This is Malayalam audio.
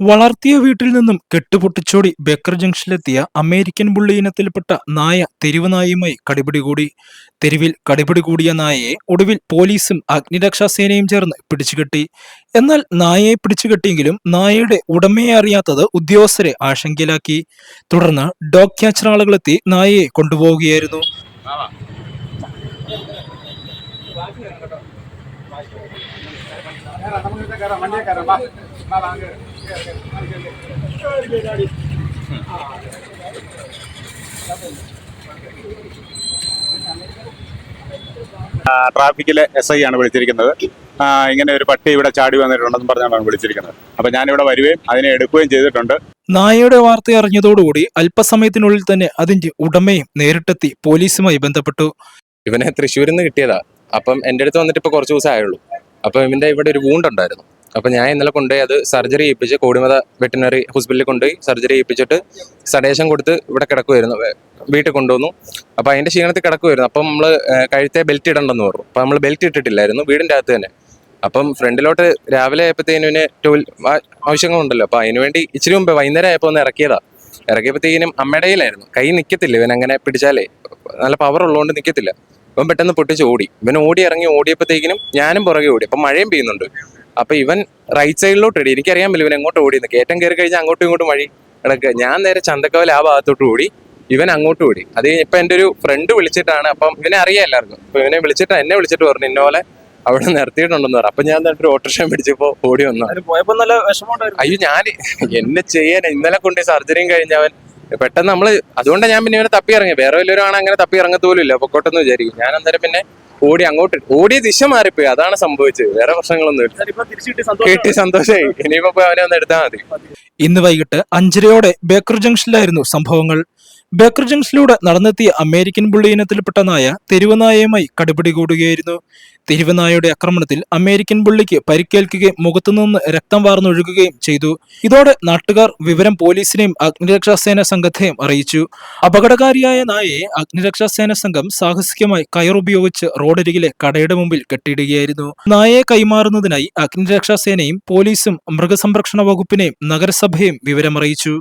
വളർത്തിയ വീട്ടിൽ നിന്നും കെട്ടുപൊട്ടിച്ചോടി ബേക്കർ ജംഗ്ഷനിലെത്തിയ അമേരിക്കൻ ബുള്ളി ഇനത്തിൽപ്പെട്ട നായ തെരുവ് നായയുമായി കടിപിടി കൂടി. തെരുവിൽ കടിപിടി കൂടിയ നായയെ ഒടുവിൽ പോലീസും അഗ്നിരക്ഷാസേനയും ചേർന്ന് പിടിച്ചുകെട്ടി. എന്നാൽ നായയെ പിടിച്ചുകെട്ടിയെങ്കിലും നായയുടെ ഉടമയെ അറിയാത്തത് ഉദ്യോഗസ്ഥരെ ആശങ്കയിലാക്കി. തുടർന്ന് ഡോഗ് ക്യാച്ചർ ആളുകളെത്തി നായയെ കൊണ്ടുപോവുകയായിരുന്നു. ട്രാഫിക്കിലെ എസ് ഐ ആണ് വിളിച്ചിരിക്കുന്നത്. ഇങ്ങനെ ഒരു പട്ടി ഇവിടെ ചാടി വന്നിട്ടുണ്ടെന്ന് പറഞ്ഞാണ് വിളിച്ചിരിക്കുന്നത്. അപ്പൊ ഞാനിവിടെ വരികയും അതിനെ എടുക്കുകയും ചെയ്തിട്ടുണ്ട്. നായയുടെ വാർത്ത അറിഞ്ഞതോടുകൂടി അല്പസമയത്തിനുള്ളിൽ തന്നെ അതിന്റെ ഉടമയും നേരിട്ടെത്തി പോലീസുമായി ബന്ധപ്പെട്ടു. ഇവനെ തൃശ്ശൂരിൽ നിന്ന് കിട്ടിയതാ. അപ്പം എന്റെ അടുത്ത് വന്നിട്ട് ഇപ്പോൾ കുറച്ച് ദിവസം ആയുള്ളൂ. അപ്പം ഇവന്റെ ഇവിടെ ഒരു വൂണ്ട് ഉണ്ടായിരുന്നു. അപ്പം ഞാൻ ഇന്നലെ കൊണ്ടുപോയി അത് സർജറി ചെയ്യിപ്പിച്ച് കോടിമത വെറ്റിനറി ഹോസ്പിറ്റലിൽ കൊണ്ടുപോയി സർജറി ചെയ്യിപ്പിച്ചിട്ട് സഡേഷൻ കൊടുത്ത് ഇവിടെ കിടക്കുമായിരുന്നു വീട്ടിൽ കൊണ്ടുവന്നു. അപ്പം അതിന്റെ ക്ഷീണത്തിൽ കിടക്കുമായിരുന്നു അപ്പം നമ്മൾ കഴുത്തെ ബെൽറ്റ് ഇടണ്ടെന്ന് പറഞ്ഞു. അപ്പം നമ്മൾ ബെൽറ്റ് ഇട്ടിട്ടില്ലായിരുന്നു വീടിന്റെ അകത്ത് തന്നെ. അപ്പം ഫ്രണ്ടിലോട്ട് രാവിലെ ആയപ്പോഴത്തേനും ടൂൽ ആവശ്യങ്ങളുണ്ടല്ലോ. അപ്പം അതിനുവേണ്ടി ഇച്ചിരി മുമ്പ് വൈകുന്നേരം ആയപ്പോൾ ഒന്ന് ഇറക്കിയതാ. ഇറക്കിയപ്പോഴത്തേനും അമ്മയുടെ കയ്യിലായിരുന്നു. കൈ നിൽക്കത്തില്ല ഇവൻ അങ്ങനെ പിടിച്ചാലേ. നല്ല പവർ ഉള്ളതുകൊണ്ട് നിൽക്കത്തില്ല ഇവൻ പെട്ടെന്ന് പൊട്ടിച്ച് ഓടി. ഇവൻ ഓടി ഇറങ്ങി ഓടിയപ്പോഴത്തേക്കിനും ഞാനും പുറകെ ഓടി. അപ്പം മഴയും പെയ്യുന്നുണ്ട്. അപ്പൊ ഇവൻ റൈറ്റ് സൈഡിലോട്ട് ഓടി എനിക്കറിയാൻ പറ്റില്ല ഇവൻ എങ്ങോട്ട് ഓടിയെന്ന് കയറ്റം കയറി കഴിഞ്ഞാൽ അങ്ങോട്ടും ഇങ്ങോട്ടും വഴി കിടക്കുക. ഞാൻ നേരെ ചന്തക്കവല ആ ഭാഗത്തോട്ട് ഓടി. ഇവൻ അങ്ങോട്ട് ഓടി. അത് ഇപ്പൊ എന്റെ ഒരു ഫ്രണ്ട് വിളിച്ചിട്ടാണ്. അപ്പം ഇവനെ അറിയാം എല്ലാവർക്കും. അപ്പൊ ഇവനെ വിളിച്ചിട്ട് എന്നെ വിളിച്ചിട്ട് പറഞ്ഞു ഇന്നോലെ അവിടെ നിർത്തിയിട്ടുണ്ടെന്ന് പറഞ്ഞു അപ്പൊ ഞാൻ ഒരു ഓട്ടോറിക്ഷ പിടിച്ചപ്പോ ഓടി വന്നു. പോയപ്പോ നല്ല വിഷമമുണ്ടായിരുന്നു. അയ്യോ ഞാൻ എന്നെ ചെയ്യാൻ ഇന്നലെ കൊണ്ട് സർജറിയും കഴിഞ്ഞവൻ പെട്ടെന്ന് നമ്മൾ അതുകൊണ്ടാണ് ഞാൻ പിന്നെ ഇവനെ തപ്പി ഇറങ്ങി. വേറെ വല്ലവരാണ് അങ്ങനെ തപ്പി ഇറങ്ങത്തോലും ഇല്ല പൊക്കോട്ടെന്ന് വിചാരിക്കും ഞാൻ അന്നേരം പിന്നെ ഓടി അങ്ങോട്ട് ഓടിയ ദിശ മാറിപ്പോയി. അതാണ് സംഭവിച്ചത്. വേറെ പ്രശ്നങ്ങളൊന്നും ഇല്ല. കിട്ടി സന്തോഷമായി. ഇനിയിപ്പോ പോയി അവനെ ഒന്ന് എടുത്താൽ മതി. ഇന്ന് വൈകിട്ട് അഞ്ചരയോടെ ബേക്കർ ജംഗ്ഷനിലായിരുന്നു സംഭവങ്ങൾ. ബേക്കർ ജംഗ്ഷനിലൂടെ നടന്നെത്തിയ അമേരിക്കൻ ബുള്ളി ഇനത്തിൽപ്പെട്ട നായ തെരുവനായയുമായി കടുപിടി കൂടുകയായിരുന്നു. തെരുവനായയുടെ ആക്രമണത്തിൽ അമേരിക്കൻ ബുള്ളിക്ക് പരിക്കേൽക്കുകയും മുഖത്തുനിന്ന് രക്തം വാർന്നൊഴുകുകയും ചെയ്തു. ഇതോടെ നാട്ടുകാർ വിവരം പോലീസിനെയും അഗ്നിരക്ഷാസേന സംഘത്തെയും അറിയിച്ചു. അപകടകാരിയായ നായയെ അഗ്നിരക്ഷാസേന സംഘം സാഹസികമായി കയറുപയോഗിച്ച് റോഡരികിലെ കടയുടെ മുമ്പിൽ കെട്ടിയിടുകയായിരുന്നു. നായയെ കൈമാറുന്നതിനായി അഗ്നിരക്ഷാസേനയും പോലീസും മൃഗസംരക്ഷണ വകുപ്പിനെയും നഗരസഭയും വിവരമറിയിച്ചു.